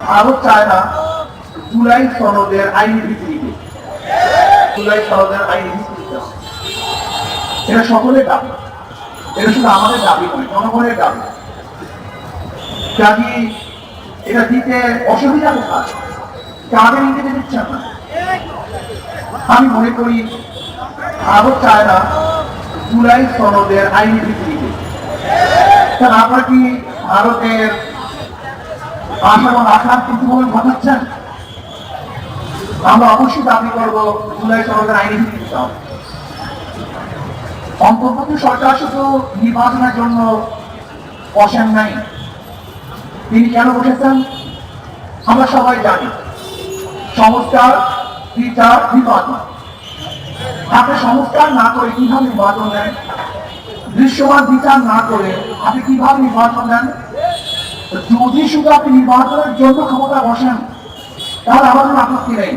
ভারত চায় না জুলাই সনদের আইনি ভিত্তিতে জুলাই সনদের আইনি এটা সকলের দাবি। এটা শুধু আমাদের দাবি নয়, জনগণের দাবি। কাজী এটা দিতে অসুবিধা কোথায় কাদের ইংরেজি দিচ্ছেন না। আমি মনে করি ভারত চায় না জুলাই সনদের আইনি ভিত্তিতে আপনার কি ভারতের দাবি করব নির্বাচনের জন্য বসেন নাই। তিনি কেন বসেছেন? আমরা সবাই জানি। সংস্কার, বিচার, নির্বাচন। আপনি সংস্কার না করে কীভাবে নির্বাচন দেন? দৃশ্যমান বিচার না করে আপনি কীভাবে নির্বাচন দেন? যদি শুধু আপনি নির্বাচনের জন্য ক্ষমতা বসেন তাহলে আমাদের আপত্তি নেই।